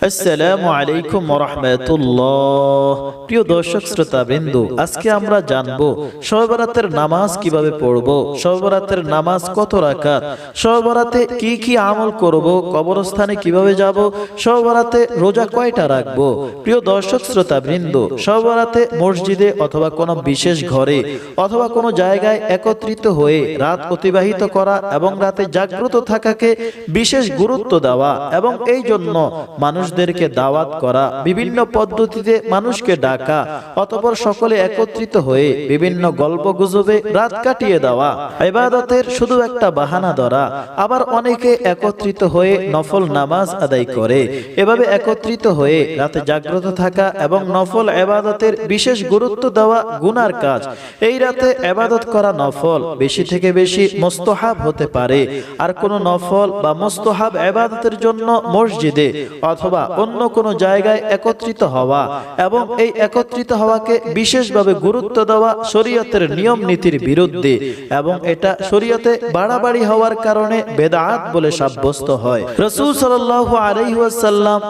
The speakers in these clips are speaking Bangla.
আসসালামু আলাইকুম রহমতুল্লাহ প্রিয় দর্শক শ্রোতা বিন্দু আজকে আমরা জানব নামাজ কীভাবে পড়ব নামাজ কত কি কি আমল করব কবরস্থানে কীভাবে যাব রোজা কয়টা রাখব? প্রিয় দর্শক শ্রোতা বৃন্দ সহবরাতে মসজিদে অথবা কোনো বিশেষ ঘরে অথবা কোনো জায়গায় একত্রিত হয়ে রাত অতিবাহিত করা এবং রাতে জাগ্রত থাকাকে বিশেষ গুরুত্ব দেওয়া এবং এই জন্য মানুষদেরকে দাওয়াত করা, বিভিন্ন পদ্ধতিতে মানুষকে ডাকা, অতপর সকলে একত্রিত হয়ে বিভিন্ন গল্প গুজবে রাত কাটিয়ে দেওয়া, ইবাদতের শুধু একটা বাহানা ধরা, আবার অনেকে একত্রিত হয়ে নফল নামাজ আদায় করে, এভাবে একত্রিত হয়ে রাতে জাগ্রত থাকা এবং নফল এবাদতের বিশেষ গুরুত্ব দেওয়া গুনার কাজ। এই রাতে এবাদত করা নফল বেশি থেকে বেশি মোস্তহাব হতে পারে, আর কোনো নফল বা মোস্তহাব এবাদতের জন্য মসজিদে অথবা অন্য কোনো জায়গায় একত্রিত হওয়া এবং এই একত্রিত হওয়াকে বিশেষভাবে গুরুত্ব দেওয়া শরীয়তের নিয়ম নীতির বিরুদ্ধে এবং এটা শরীয়তে বাড়াবাড়ি হওয়ার কারণে বেদাত বলে সাব্যস্ত হয়। রসুল সাল্লাল্লাহু আলাইহি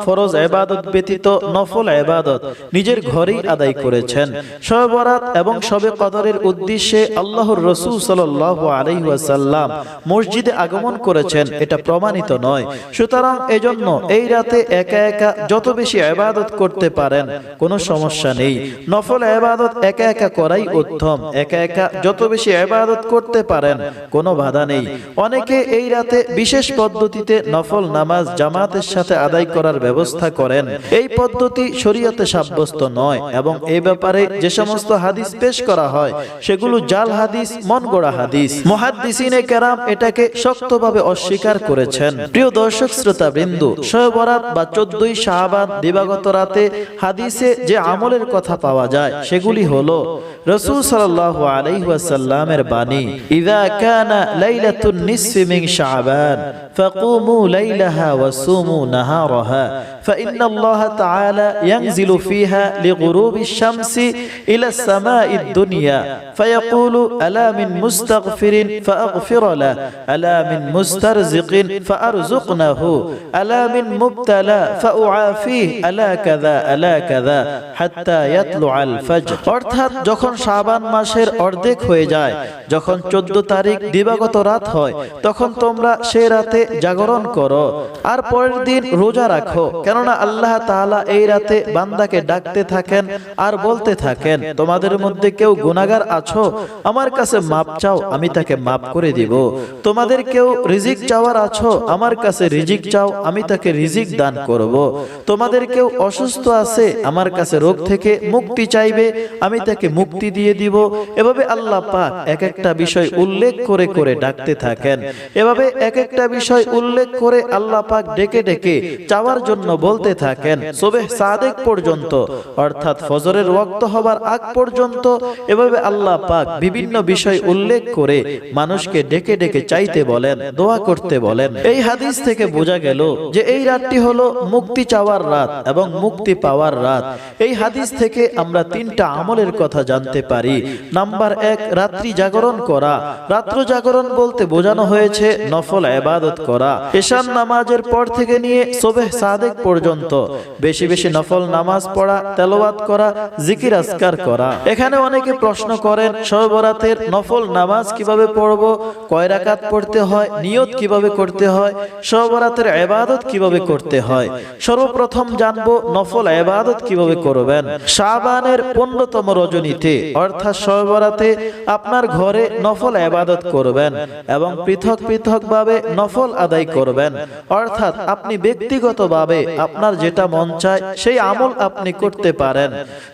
ফরজ ইবাদত ব্যতীত নফল ইবাদত নিজের ঘরেই আদায় করেছেন। শবে বরাত এবং সবে কদরের উদ্দেশ্যে আল্লাহর রসুল সাল্লাল্লাহু আলাইহি ওয়াসাল্লাম মসজিদে আগমন করেছেন, এটা প্রমাণিত নয়। সুতরাং এজন্য এই রাতে একা একা একা যত বেশি ইবাদত করতে পারেন, কোনো সমস্যা নেই। নফল ইবাদত একা একা করাই উত্তম। একা একা যত বেশি ইবাদত করতে পারেন, কোনো বাধা নেই। অনেকে এই রাতে বিশেষ পদ্ধতিতে নফল নামাজ জামাতের সাথে আদায় করার ব্যবস্থা করেন। এই পদ্ধতি শরীয়তে সাব্যস্ত নয় এবং এই ব্যাপারে যে সমস্ত হাদিস পেশ করা হয়, সেগুলো জাল হাদিস, মন গড়া হাদিস। মহাদ্দিসিনে কেরাম এটাকে শক্তভাবে অস্বীকার করেছেন। প্রিয় দর্শক শ্রোতা বিন্দু শয়বরাত বা চোদ্দই শাহবাদ দিবাগত রাতে হাদিসে যে আমলের কথা পাওয়া যায়, সেগুলি হলো রসুল সাল্লাল্লাহু আলাইহি ওয়াসাল্লামের বাণী, ইদা কানা লাইলাতুন নিসফি মিন শাবান, ফাকুমু লাইলাহা ওয়াসুমু নাহারাহা। فإن الله تعالى ينزل فيها لغروب الشمس إلى السماء الدنيا فيقول ألا من مستغفر فأغفر له ألا من مسترزق فأرزقنه ألا من مبتلى فأعافيه ألا كذا ألا كذا حتى يطلع الفجر অর্থাৎ যখন শাবান মাসের অর্ধেক হয়ে যায় যখন চোদ্দ তারিখ দিবাগত রাত হয় তখন তোমরা সে রাতে জাগরণ করো আর পরের দিন রোজা রাখো কেননা আল্লাহ তাআলা এই রাতে বান্দাকে ডাকতে থাকেন আর বলতে থাকেন, তোমাদের মধ্যে কেউ গুনাগার আছো? আমার কাছে মাপ চাও, আমি তাকে মাপ করে দিব। তোমাদের কেউ রিজিক চাওয়ার আছো? আমার কাছে রিজিক চাও, আমি তাকে রিজিক দান করব। তোমাদের কেউ অসুস্থ আছে? আমার কাছে রোগ থেকে মুক্তি চাইবে, আমি তাকে মুক্তি দিয়ে দিব। এভাবে আল্লাহ পাক এক একটা বিষয় উল্লেখ করে করে ডাকতে থাকেন। এভাবে এক একটা বিষয় উল্লেখ করে আল্লাহ পাক ডেকে ডেকে চাওয়ার জন্য বলতে থাকেন, সোবেহ সাদেক পর্যন্ত, অর্থাৎ ফজরের ওয়াক্ত হবার আগ পর্যন্ত। এভাবে আল্লাহ পাক বিভিন্ন বিষয় উল্লেখ করে মানুষকে ডেকে ডেকে চাইতে বলেন, দোয়া করতে বলেন। এই হাদিস থেকে বোঝা গেল যে এই রাতটি হলো মুক্তি চাওয়ার রাত এবং মুক্তি পাওয়ার রাত। এই হাদিস থেকে আমরা তিনটা আমলের কথা জানতে পারি। নাম্বার এক, রাত্রি জাগরণ করা। রাত্র জাগরণ বলতে বোঝানো হয়েছে নফল এবাদত করা। এশান নামাজের পর থেকে নিয়ে সোবেহ সাদেক পর্যন্ত বেশি বেশি নফল নামাজ পড়া, তেলাওয়াত করা, জিকির আসকার করা। এখানে অনেকে প্রশ্ন করেন সবরাতের নফল নামাজ কীভাবে পড়ব? কয় রাকাত পড়তে হয়? নিয়ত কীভাবে করতে হয়? সবরাতের এবাদত কীভাবে করতে হয়? সর্বপ্রথম জানব নফল এবাদত কীভাবে করবেন। শাবানের পনেরোতম রজনীতে, অর্থাৎ সবরাতে আপনার ঘরে নফল এবাদত করবেন এবং পৃথক পৃথক ভাবে নফল আদায় করবেন। অর্থাৎ আপনি ব্যক্তিগতভাবে আপনার যেটা মন চায়, সেই আমল আপনি করতে পারেন।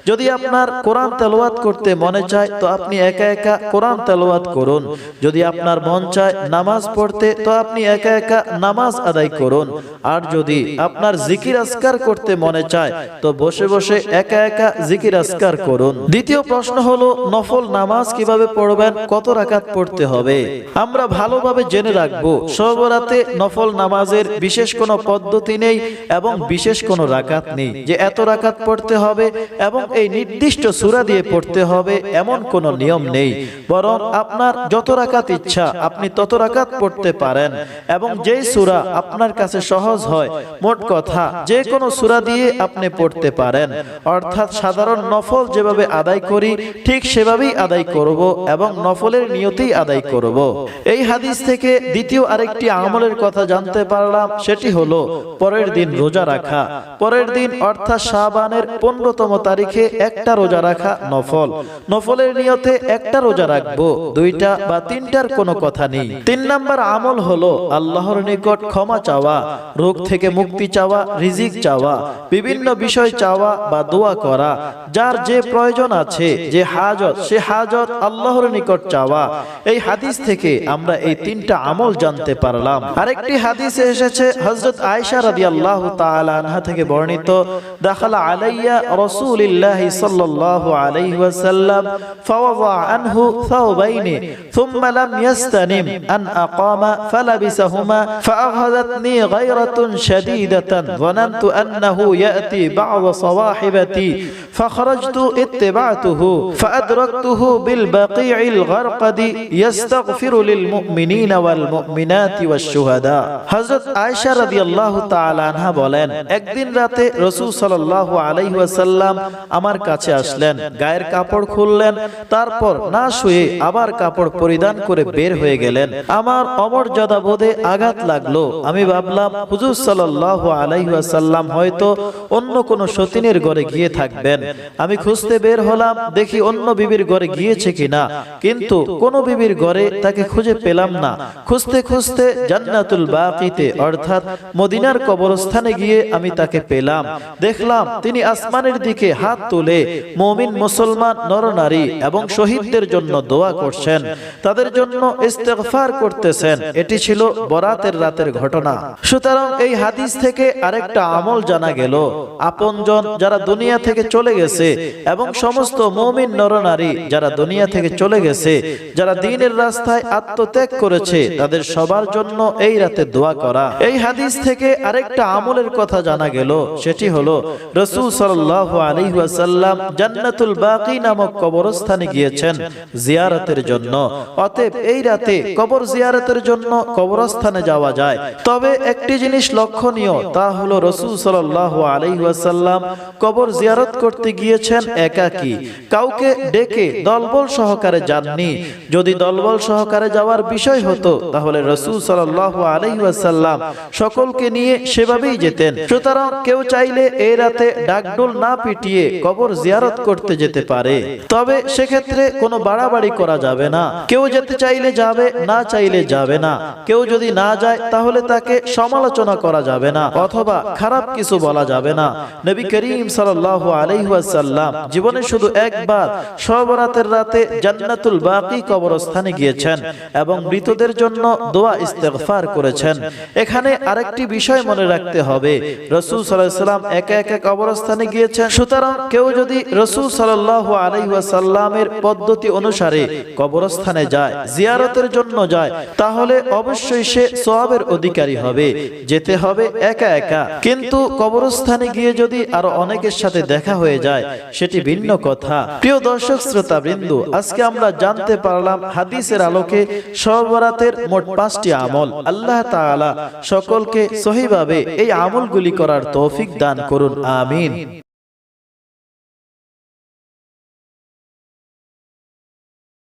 যদি আপনার কোরআন তেলাওয়াত করতে মনে চায়, তো আপনি একা একা কোরআন তেলাওয়াত করুন। যদি আপনার মন চায় নামাজ পড়তে, তো আপনি একা একা নামাজ আদায় করুন। আর যদি আপনার জিকির আসকার করতে মনে চায়, তো বসে বসে একা একা জিকির আসকার করুন। দ্বিতীয় প্রশ্ন হলো, নফল নামাজ কীভাবে পড়বেন, কত রাকাত পড়তে হবে? আমরা ভালোভাবে জেনে রাখব, সর্বরাতে নফল নামাজের বিশেষ কোনো পদ্ধতি নেই, এবং বিশেষ কোনো রাকাত নেই যে এত রাকাত পড়তে হবে এবং এই নির্দিষ্ট সূরা দিয়ে পড়তে হবে এমন কোনো নিয়ম নেই। বরং আপনার যত রাকাত ইচ্ছা আপনি তত রাকাত পড়তে পারেন। এবং যেই সূরা আপনার কাছে সহজ হয় মোট কথা কথা যে কোনো সূরা দিয়ে আপনি পড়তে পারেন। অর্থাৎ সাধারণ নফল যেভাবে আদায় করি ঠিক সেভাবেই আদায় করব এবং নফলের নিয়তেই আদায় করব। এই হাদিস থেকে দ্বিতীয় আরেকটি আমলের কথা জানতে পারলাম সেটি হলো পরের দিন রোজা রাখা। পরের দিন অর্থাৎ শাবানের পনেরোতম তারিখে একটা রোজা রাখা নফল। নফলের নিয়তে একটা রোজা রাখব। দুইটা বা তিনটার কোনো কথা নেই। তিন নাম্বার আমল হলো আল্লাহর নিকট ক্ষমা চাওয়া, রোগ থেকে মুক্তি চাওয়া, রিজিক চাওয়া, বিভিন্ন বিষয় চাওয়া বা দোয়া করা, যার যে প্রয়োজন আছে, যে হাজত, সে হাজত আল্লাহর নিকট চাওয়া। এই হাদিস থেকে আমরা এই তিনটা আমল জানতে পারলাম। আরেকটি হাদিসে এসেছে হযরত আয়েশা রাদিয়াল্লাহু তাআলা আনহা থেকে বর্ণিত দাখালা আলাইয়া রাসূলুল্লাহ সাল্লাল্লাহু আলাইহি ওয়াসাল্লাম ফাওয়াযা আনহু ثوبين ثم لم يستنم أن أقام فلبسهما فأخذتني غيرة شديدة ظننت أنه يأتي بعض صواحبتي فخرجت اتبعته فأدركته بالبقيع الغرقد يستغفر للمؤمنين والمؤمنات والشهداء حضرت عائشة رضي الله تعالى عنها বলেন, একদিন রাতে রসুল সাল্লাল্লাহু আলাইহি ওয়াসাল্লাম আমার কাছে আসলেন, গায়ের কাপড় খুললেন, তারপর না শুয়ে আবার কাপড় পরিধান করে বের হয়ে গেলেন। আমার অমর্যাদা বোধে আঘাত লাগল। আমি ভাবলাম, হুজুর সাল্লাল্লাহু আলাইহি ওয়াসাল্লাম হয়তো অন্য কোন সতীনের ঘরে গিয়ে থাকবেন। আমি খুঁজতে বের হলাম, দেখি অন্য বিবির ঘরে গিয়েছে কিনা। কিন্তু কোন বিবির ঘরে তাকে খুঁজে পেলাম না। খুঁজতে খুঁজতে জান্নাতুল বাকিতে, অর্থাৎ মদিনার কবরস্থানে গিয়ে আমি তাকে পেলাম। দেখলাম তিনি আসমানের দিকে হাত তুলে মমিন, মুসলমান, নরনারী এবং শহীদদের জন্য দোয়া করছেন। তাদের জন্য ইস্তেগফার করতেছেন। এটি ছিল বরাতের রাতের ঘটনা। সুতরাং এই হাদিস থেকে আরেকটা আমল জানা গেল। আপনজন যারা দুনিয়া থেকে চলে গেছে এবং সমস্ত মমিন, নরনারী যারা দুনিয়া থেকে চলে গেছে, যারা দিনের রাস্তায় আত্মত্যাগ করেছে, তাদের সবার জন্য এই রাতে দোয়া করা। এই হাদিস থেকে আরেকটা আমলের কথা জানা গেল সেটি হলো রসুল আলাইহি জান্নাতুল বাকি নামক কবরস্থানে গিয়েছেন জিয়ারতের জন্য। অতএব এই রাতে কবর জিয়ারতের জন্য কবরস্থানে যাওয়া যায়। তবে একটি জিনিস লক্ষণীয় তা হলো রসুল সাল্লাল্লাহু আলাইহি ওয়াসাল্লাম কবর জিয়ারত করতে গিয়েছেন একাকী। কাউকে ডেকে দলবল সহকারে যাননি। যদি দলবল সহকারে যাওয়ার বিষয় হতো তাহলে রসুল সাল্লাল্লাহু আলাইহি ওয়াসাল্লাম সকলকে নিয়ে সেভাবেই যেতেন সুতরাং কেউ চাইলে এই রাতে ডাকডোল না পিটিয়ে কবর জিয়ারত করতে যেতে পারে। তবে সেক্ষেত্রে কোনো বাড়াবাড়ি করা যাবে না। কেউ যেতে চাইলে যাবে, না চাইলে যাবে না। কেউ যদি না যায়, তাহলে তাকে সমালোচনা করা যাবে না অথবা খারাপ কিছু বলা যাবে না। নবী করিম সাল্লাল্লাহু আলাইহি ওয়াসাল্লাম জীবনে শুধু একবার সবরাতের রাতে জান্নাতুল বাকি কবরস্থানে গিয়েছেন এবং মৃতদের জন্য দোয়া ইস্তেগফার করেছেন। এখানে আরেকটি বিষয় মনে রাখতে হবে। রসুল সাল্লাম একা একা কবরস্থানে গিয়েছেন। সুতরাং কেউ যদি রসুল সাল্লাল্লাহু আলাইহি ওয়াসাল্লামের পদ্ধতি অনুসারে কবরস্থানে যায়, জিয়ারতের জন্য যায়, তাহলে অবশ্যই সে সোয়াবের অধিকারী হবে, যেতে হবে একা একা। কিন্তু কবরস্থানে গিয়ে যদি আরও অনেকের সাথে দেখা হয়ে যায়, সেটি ভিন্ন কথা। প্রিয় দর্শক শ্রোতা বৃন্দু আজকে আমরা জানতে পারলাম হাদিসের আলোকে সবরাতের মোট পাঁচটি আমল। আল্লাহ তাআলা সকলকে সহিভাবে এই আমলগুলি করার তৌফিক দান করুন আমিন।